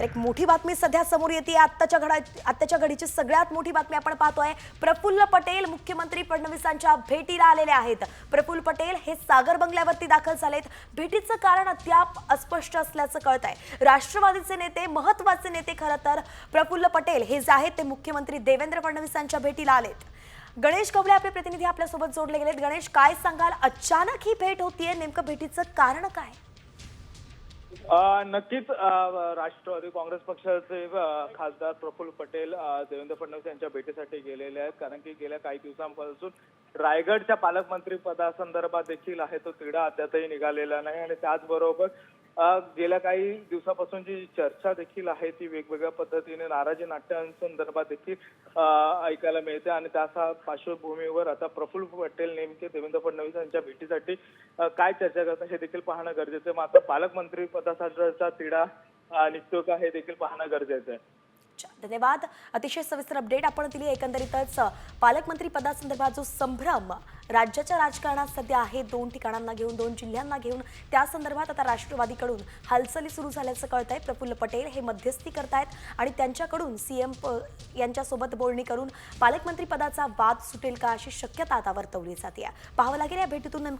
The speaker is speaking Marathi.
तर एक मोठी बातमी सध्या समोर येते. आत्ताच्या घडा आत्ताच्या घडीची सगळ्यात मोठी बातमी आपण पाहतोय. प्रफुल्ल पटेल मुख्यमंत्री फडणवीसांच्या भेटीला आलेले आहेत. प्रफुल्ल पटेल हे सागर बंगल्यावरती दाखल झालेत. भेटीचं कारण अद्याप अस्पष्ट असल्याचं कळत आहे राष्ट्रवादीचे नेते महत्त्वाचे नेते खरं तर प्रफुल्ल पटेल हे जे आहेत ते मुख्यमंत्री देवेंद्र फडणवीसांच्या भेटीला आलेत. गणेश कवळे आपले प्रतिनिधी आपल्यासोबत जोडले गेलेत. गणेश काय सांगाल? अचानक ही भेट होतीये. नेमकं भेटीचं कारण काय? नक्कीच राष्ट्रवादी काँग्रेस पक्षाचे खासदार प्रफुल्ल पटेल देवेंद्र फडणवीस यांच्या भेटीसाठी गेलेले आहेत. कारण की गेल्या काही दिवसांपासून रायगडच्या पालकमंत्री पदासंदर्भात देखील आहे तो तिढा अद्यापही निघालेला नाही. आणि त्याचबरोबर गेल्या काही दिवसापासून जी चर्चा देखील आहे ती वेगवेगळ्या पद्धतीने नाराजी नाट्यांसंदर्भात देखील ऐकायला मिळते. आणि त्याच पार्श्वभूमीवर आता प्रफुल्ल पटेल नेमके देवेंद्र फडणवीस यांच्या भेटीसाठी काय चर्चा करतात हे देखील पाहणं गरजेचं आहे. मात्र पालकमंत्री पदासाठीचा तिढा निघतो का हे देखील पाहणं गरजेचं आहे. शुभेच्छा. धन्यवाद. अतिशय सविस्तर अपडेट आपण दिली. एकंदरीतच पालकमंत्री पदासंदर्भात जो संभ्रम राज्याच्या राजकारणात सध्या आहे दोन ठिकाणांना घेऊन दोन जिल्ह्यांना घेऊन त्या संदर्भात आता राष्ट्रवादीकडून हालचाली सुरू झाल्याचं कळत आहे प्रफुल्ल पटेल हे मध्यस्थी करतायत आणि त्यांच्याकडून सीएम यांच्यासोबत बोलणी करून पालकमंत्री पदाचा वाद सुटेल का अशी शक्यता आता वर्तवली जाते. पाहावं लागेल या भेटीतून नेमकं